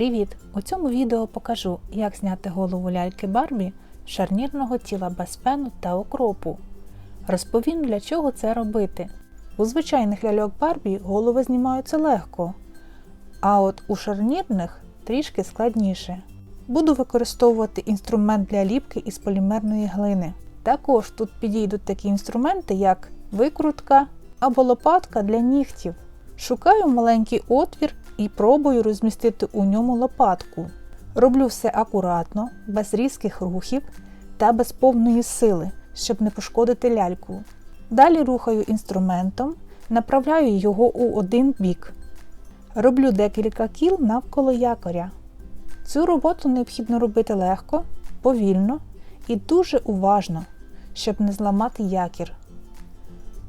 Привіт! У цьому відео покажу, як зняти голову ляльки Барбі з шарнірного тіла без пену та окропу. Розповім, для чого це робити. У звичайних ляльок Барбі голови знімаються легко, а от у шарнірних трішки складніше. Буду використовувати інструмент для ліпки із полімерної глини. Також тут підійдуть такі інструменти, як викрутка або лопатка для нігтів. Шукаю маленький отвір і пробую розмістити у ньому лопатку. Роблю все акуратно, без різких рухів та без повної сили, щоб не пошкодити ляльку. Далі рухаю інструментом, направляю його у один бік. Роблю декілька кіл навколо якоря. Цю роботу необхідно робити легко, повільно і дуже уважно, щоб не зламати якір.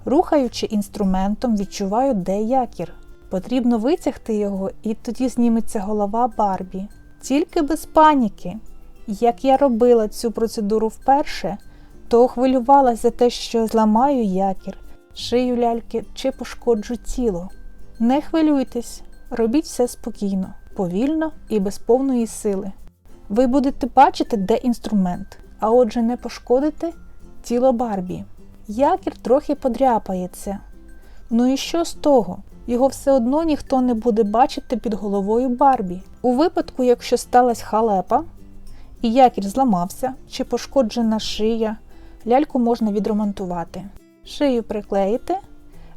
Рухаючи інструментом, відчуваю, де якір. Потрібно витягти його, і тоді зніметься голова Барбі. Тільки без паніки. Як я робила цю процедуру вперше, то хвилювалася за те, що зламаю якір, шию ляльки чи пошкоджу тіло. Не хвилюйтесь, робіть все спокійно, повільно і без повної сили. Ви будете бачити, де інструмент, а отже, не пошкодите тіло Барбі. Якір трохи подряпається. Ну і що з того? Його все одно ніхто не буде бачити під головою Барбі. У випадку, якщо сталася халепа, і якір зламався чи пошкоджена шия, ляльку можна відремонтувати. Шию приклеїти,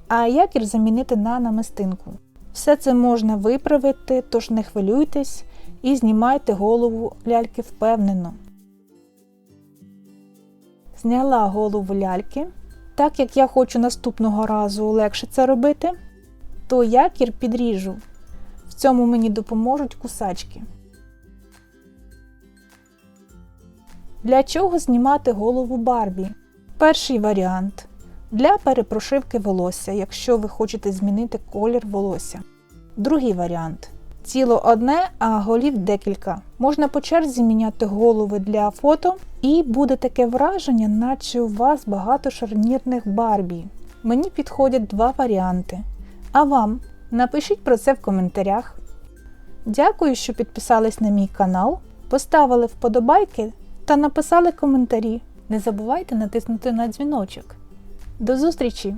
а якір замінити на намистинку. Все це можна виправити, тож не хвилюйтесь і знімайте голову ляльки впевнено. Зняла голову ляльки. Так як я хочу наступного разу легше це робити, то якір підріжу. В цьому мені допоможуть кусачки. Для чого знімати голову Барбі? Перший варіант для перепрошивки волосся, якщо ви хочете змінити колір волосся. Другий варіант тіло одне, а голів декілька. Можна по черзі міняти голови для фото, і буде таке враження, наче у вас багато шарнірних Барбі. Мені підходять два варіанти. А вам напишіть про це в коментарях. Дякую, що підписались на мій канал, поставили вподобайки та написали коментарі. Не забувайте натиснути на дзвіночок. До зустрічі!